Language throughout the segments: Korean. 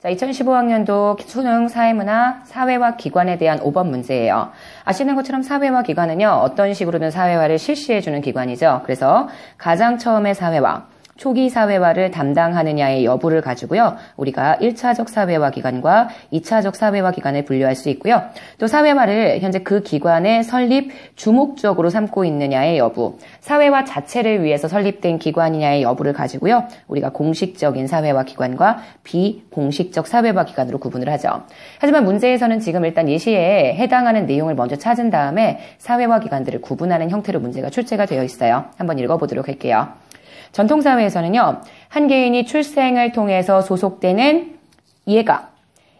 자, 2015학년도 수능 사회문화 사회화 기관에 대한 5번 문제예요. 아시는 것처럼 사회화 기관은요, 어떤 식으로든 사회화를 실시해주는 기관이죠. 그래서 가장 처음에 사회화, 초기 사회화를 담당하느냐의 여부를 가지고요. 우리가 1차적 사회화 기관과 2차적 사회화 기관을 분류할 수 있고요. 또 사회화를 현재 그 기관의 설립 주목적으로 삼고 있느냐의 여부, 사회화 자체를 위해서 설립된 기관이냐의 여부를 가지고요. 우리가 공식적인 사회화 기관과 비공식적 사회화 기관으로 구분을 하죠. 하지만 문제에서는 지금 일단 예시에 해당하는 내용을 먼저 찾은 다음에 사회화 기관들을 구분하는 형태로 문제가 출제가 되어 있어요. 한번 읽어보도록 할게요. 전통사회에서는요, 한 개인이 출생을 통해서 소속되는 이해가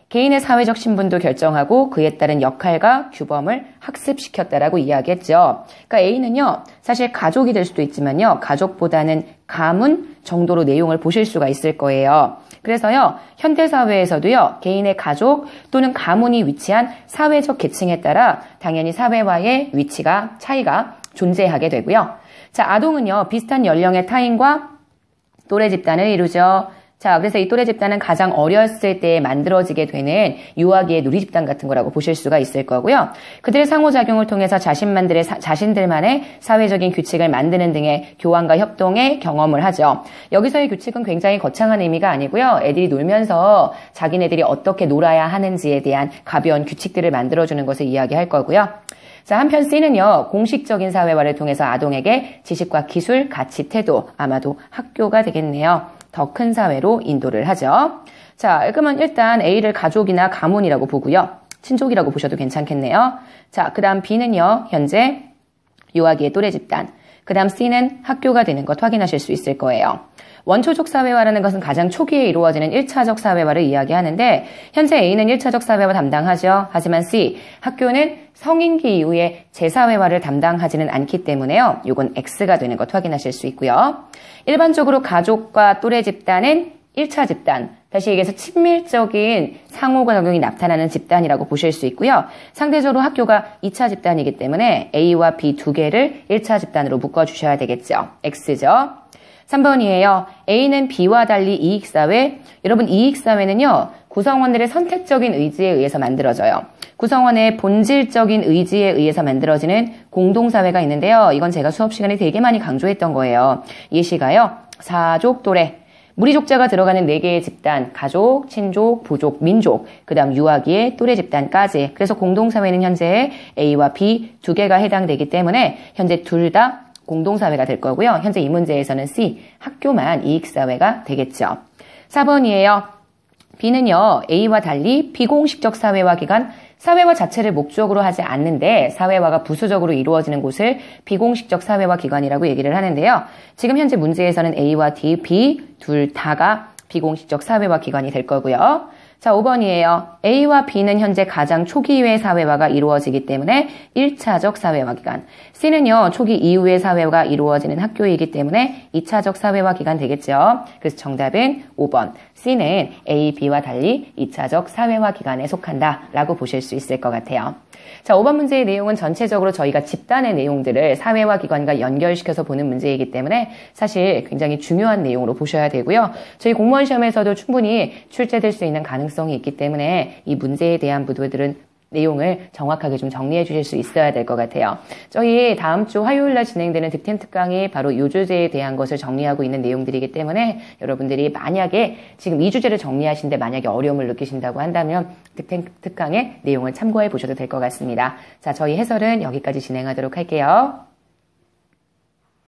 개인의 사회적 신분도 결정하고 그에 따른 역할과 규범을 학습시켰다라고 이야기했죠. 그러니까 A는요, 사실 가족이 될 수도 있지만요, 가족보다는 가문 정도로 내용을 보실 수가 있을 거예요. 그래서요, 현대사회에서도요, 개인의 가족 또는 가문이 위치한 사회적 계층에 따라 당연히 사회와의 위치가, 차이가 존재하게 되고요. 자, 아동은요, 비슷한 연령의 타인과 또래 집단을 이루죠. 자, 그래서 이 또래 집단은 가장 어렸을 때 만들어지게 되는 유아기의 누리 집단 같은 거라고 보실 수가 있을 거고요. 그들의 상호작용을 통해서 자신만들의 사, 자신들만의 사회적인 규칙을 만드는 등의 교환과 협동의 경험을 하죠. 여기서의 규칙은 굉장히 거창한 의미가 아니고요. 애들이 놀면서 자기네들이 어떻게 놀아야 하는지에 대한 가벼운 규칙들을 만들어주는 것을 이야기할 거고요. 자, 한편 C는요, 공식적인 사회화를 통해서 아동에게 지식과 기술, 가치, 태도, 아마도 학교가 되겠네요. 더 큰 사회로 인도를 하죠. 자, 그러면 일단 A를 가족이나 가문이라고 보고요. 친족이라고 보셔도 괜찮겠네요. 자, 그 다음 B는요, 현재 유아기의 또래 집단. 그 다음 C는 학교가 되는 것 확인하실 수 있을 거예요. 원초적 사회화라는 것은 가장 초기에 이루어지는 1차적 사회화를 이야기하는데 현재 A는 1차적 사회화 담당하죠. 하지만 C, 학교는 성인기 이후에 재사회화를 담당하지는 않기 때문에요. 이건 X가 되는 것 확인하실 수 있고요. 일반적으로 가족과 또래 집단은 1차 집단, 다시 얘기해서 친밀적인 상호가 적용이 나타나는 집단이라고 보실 수 있고요. 상대적으로 학교가 2차 집단이기 때문에 A와 B 두 개를 1차 집단으로 묶어주셔야 되겠죠. X죠. 3번이에요. A는 B와 달리 이익사회. 여러분, 이익사회는요, 구성원들의 선택적인 의지에 의해서 만들어져요. 구성원의 본질적인 의지에 의해서 만들어지는 공동사회가 있는데요. 이건 제가 수업 시간에 되게 많이 강조했던 거예요. 예시가요. 사족, 또래. 무리족자가 들어가는 4개의 집단, 가족, 친족, 부족, 민족, 그 다음 유아기의 또래 집단까지. 그래서 공동사회는 현재 A와 B 두 개가 해당되기 때문에 현재 둘 다 공동사회가 될 거고요. 현재 이 문제에서는 C, 학교만 이익사회가 되겠죠. 4번이에요. B는요, A와 달리 비공식적 사회화 기관, 사회화 자체를 목적으로 하지 않는데 사회화가 부수적으로 이루어지는 곳을 비공식적 사회화 기관이라고 얘기를 하는데요. 지금 현재 문제에서는 A와 D, B 둘 다가 비공식적 사회화 기관이 될 거고요. 자, 5번이에요. A와 B는 현재 가장 초기의 사회화가 이루어지기 때문에 1차적 사회화 기간. C는요, 초기 이후의 사회화가 이루어지는 학교이기 때문에 2차적 사회화 기간 되겠죠. 그래서 정답은 5번. C는 A, B와 달리 2차적 사회화 기간에 속한다. 라고 보실 수 있을 것 같아요. 자, 5번 문제의 내용은 전체적으로 저희가 집단의 내용들을 사회화 기관과 연결시켜서 보는 문제이기 때문에 사실 굉장히 중요한 내용으로 보셔야 되고요. 저희 공무원 시험에서도 충분히 출제될 수 있는 가능성이 있기 때문에 이 문제에 대한 부도들은 내용을 정확하게 좀 정리해 주실 수 있어야 될 것 같아요. 저희 다음 주 화요일 날 진행되는 득템 특강이 바로 이 주제에 대한 것을 정리하고 있는 내용들이기 때문에 여러분들이 만약에 지금 이 주제를 정리하신데 만약에 어려움을 느끼신다고 한다면 득템 특강의 내용을 참고해 보셔도 될 것 같습니다. 자, 저희 해설은 여기까지 진행하도록 할게요.